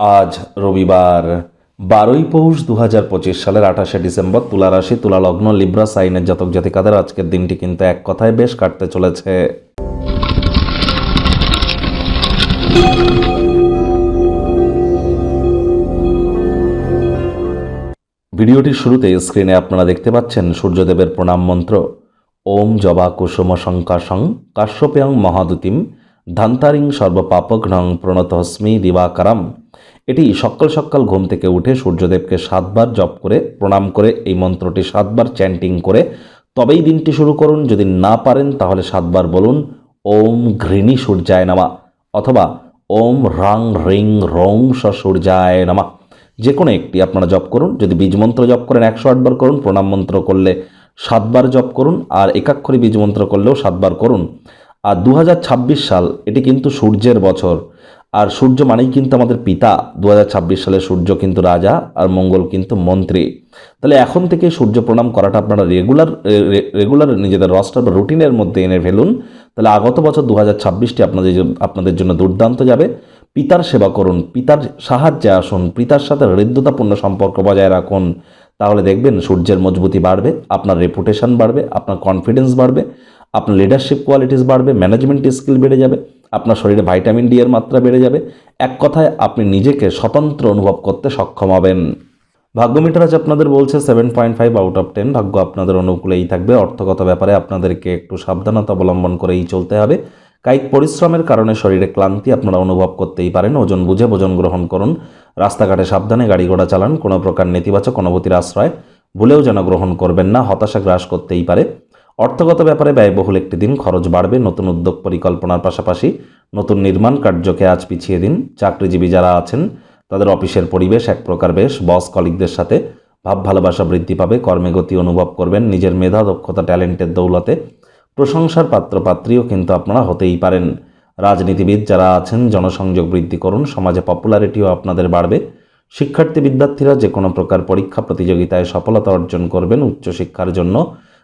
আজ রবিবার, বারোই পৌষ দু হাজার পঁচিশ সালের আঠাশে ডিসেম্বর, তুলা রাশি, তুলা লগ্ন, লিব্রা, সাইনের জাতক জাতিকাদের আজকের দিনটি কিন্তু এক কথায় বেশ কাটতে চলেছে। ভিডিওটির শুরুতে স্ক্রিনে আপনারা দেখতে পাচ্ছেন সূর্যদেবের প্রণাম মন্ত্র, ওম জবা কুসুম শঙ্কাশং কাশ্যপেয়ং মহাদুতিম ধান্তারিং সর্বপাপঘ্নং প্রণতহস্মি দিবাকারাম। এটি সকাল সকাল ঘুম থেকে উঠে সূর্যদেবকে সাতবার জপ করে, প্রণাম করে, এই মন্ত্রটি সাতবার চ্যান্টিং করে। তবেই দিনটি শুরু করুন। যদি না পারেন, তাহলে সাতবার বলুন, ওম ঘৃণী সূর্যায় নামা অথবা, ওম রাং রিং রং স সূর্যায় নামা যে কোনো একটি আপনারা জপ করুন। যদি বীজ মন্ত্র জপ করেন একশো আটবার করুন, প্রণাম মন্ত্র করলে সাতবার জপ করুন। আর একাক্ষরী বীজ মন্ত্র করলেও সাতবার করুন। আর দু হাজার ছাব্বিশ সাল, এটি কিন্তু সূর্যের বছর। আর সূর্য মানেই কিন্তু আমাদের পিতা। দু হাজার ছাব্বিশ সালে সূর্য কিন্তু রাজা আর মঙ্গল কিন্তু মন্ত্রী। তাহলে এখন থেকে সূর্য প্রণাম করাটা আপনারা রেগুলার রেগুলার নিজেদের রস্টার বা রুটিনের মধ্যে এনে ফেলুন। তাহলে আগত বছর দু হাজার ছাব্বিশটি আপনাদের আপনাদের জন্য দুর্দান্ত যাবে। পিতার সেবা করুন, পিতার সাহায্যে আসুন, পিতার সাথে হৃদ্যতাপূর্ণ সম্পর্ক বজায় রাখুন। তাহলে দেখবেন সূর্যের মজবুতি বাড়বে, আপনার রেপুটেশন বাড়বে, আপনার কনফিডেন্স বাড়বে। আপনার লিডারশিপ কোয়ালিটিস বাড়বে ম্যানেজমেন্ট স্কিল বেড়ে যাবে, আপনার শরীরে ভাইটামিন ডি এর মাত্রা বেড়ে যাবে। এক কথায় আপনি নিজেকে স্বতন্ত্র অনুভব করতে সক্ষম হবেন। ভাগ্য মিটার আজ আপনাদের বলছে seven point five out of ten ভাগ্য আপনাদের অনুকূলেই থাকবে। অর্থগত ব্যাপারে আপনাদেরকে একটু সাবধানতা অবলম্বন করেই চলতে হবে। কায়িক পরিশ্রমের কারণে শরীরে ক্লান্তি আপনারা অনুভব করতেই পারেন। ওজন বুঝে ভোজন গ্রহণ করুন। রাস্তাঘাটে সাবধানে গাড়ি ঘোড়া চালান। কোনো প্রকার নেতিবাচক অনুভূতির আশ্রয় ভুলেও যেন গ্রহণ করবেন না। হতাশা গ্রাস করতেই পারে। অর্থগত ব্যাপারে ব্যয়বহুল একটি দিন, খরচ বাড়বে, নতুন উদ্যোগ পরিকল্পনার পাশাপাশি নতুন নির্মাণ কার্যকে আজ পিছিয়ে দিন। চাকরিজীবী যারা আছেন, তাদের অফিসের পরিবেশ এক প্রকার বেশ। বস কলিকদের সাথে ভাব ভালোবাসা বৃদ্ধি পাবে কর্মে গতি অনুভব করবেন, নিজের মেধা, দক্ষতা, ট্যালেন্টের দৌলতে প্রশংসার পাত্রপাত্রীও কিন্তু আপনারা হতেই পারেন। রাজনীতিবিদ যারা আছেন, জনসংযোগ বৃদ্ধি করুন, সমাজে পপুলারিটিও আপনাদের বাড়বে। শিক্ষার্থী বিদ্যার্থীরা যে কোনো প্রকার পরীক্ষা প্রতিযোগিতায় সফলতা অর্জন করবেন উচ্চশিক্ষার জন্য।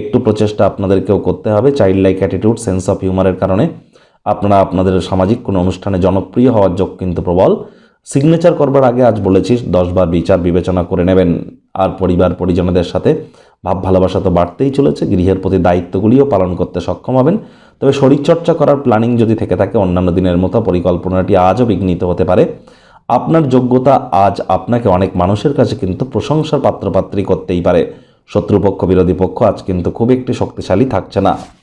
একটু প্রচেষ্টা আপনাদেরকেও করতে হবে। Child like attitude sense of হিউমারের কারণে আপনারা আপনাদের সামাজিক কোনো অনুষ্ঠানে জনপ্রিয় হওয়ার যোগ কিন্তু প্রবল। সিগনেচার করবার আগে আজ বলেছি দশবার বিচার বিবেচনা করে নেবেন। আর পরিবার, পরিজনদের সাথে ভাব ভালোবাসা তো বাড়তেই চলেছে, গৃহের প্রতি দায়িত্বগুলিও পালন করতে সক্ষম হবেন। তবে শরীরচর্চা করার প্ল্যানিং যদি থেকে থাকে, অন্যান্য দিনের মতো পরিকল্পনাটি আজও বিঘ্নিত হতে পারে। আপনার যোগ্যতা আজ আপনাকে অনেক মানুষের কাছে কিন্তু প্রশংসার পাত্রপাত্রী করতেই পারে। শত্রুপক্ষ বিরোধী পক্ষ আজ কিন্তু খুব একটি শক্তিশালী থাকছে না।